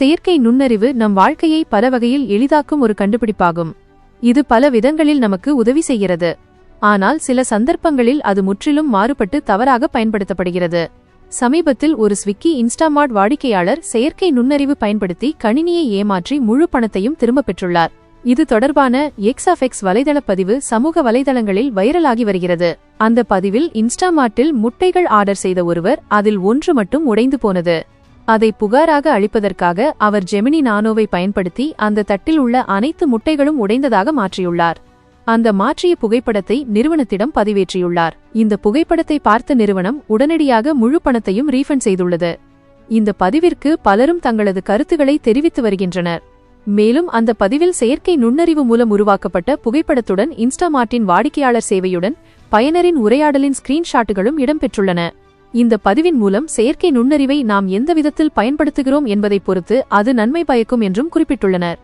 செயற்கை நுண்ணறிவு நம் வாழ்க்கையை பல வகையில் எளிதாக்கும் ஒரு கண்டுபிடிப்பாகும். இது பல விதங்களில் நமக்கு உதவி செய்கிறது. ஆனால் சில சந்தர்ப்பங்களில் அது முற்றிலும் மாறுபட்டு தவறாக பயன்படுத்தப்படுகிறது. சமீபத்தில் ஒரு ஸ்விக்கி இன்ஸ்டாமார்ட் வாடிக்கையாளர் செயற்கை நுண்ணறிவு பயன்படுத்தி கணினியை ஏமாற்றி முழு பணத்தையும் திரும்பப் பெற்றுள்ளார். இது தொடர்பான எக்ஸ் ஆஃப் எக்ஸ் வலைதள பதிவு சமூக வலைதளங்களில் வைரலாகி வருகிறது. அந்த பதிவில் இன்ஸ்டாமார்ட்டில் முட்டைகள் ஆர்டர் செய்த ஒருவர் அதில் ஒன்று மட்டும் உடைந்து போனது. அதை புகாராக அளிப்பதற்காக அவர் ஜெமினி நானோவை பயன்படுத்தி அந்த தட்டில் உள்ள அனைத்து முட்டைகளும் உடைந்ததாக மாற்றியுள்ளார். அந்த மாற்றிய புகைப்படத்தை நிறுவனத்திடம் பதிவேற்றியுள்ளார். இந்த புகைப்படத்தை பார்த்த நிறுவனம் உடனடியாக முழு பணத்தையும் ரீஃபண்ட் செய்துள்ளது. இந்த பதிவிற்கு பலரும் தங்களது கருத்துக்களை தெரிவித்து வருகின்றனர். மேலும் அந்த பதிவில் செயற்கை நுண்ணறிவு மூலம் உருவாக்கப்பட்ட புகைப்படத்துடன் இன்ஸ்டாமார்ட்டின் வாடிக்கையாளர் சேவையுடன் பயனரின் உரையாடலின் ஸ்கிரீன்ஷாட்டுகளும் இடம்பெற்றுள்ளன. இந்த பதிவின் மூலம் செயற்கை நுண்ணறிவை நாம் எந்த விதத்தில் பயன்படுத்துகிறோம் என்பதைப் பொறுத்து அது நன்மை பயக்கும் என்றும் குறிப்பிட்டுள்ளனர்.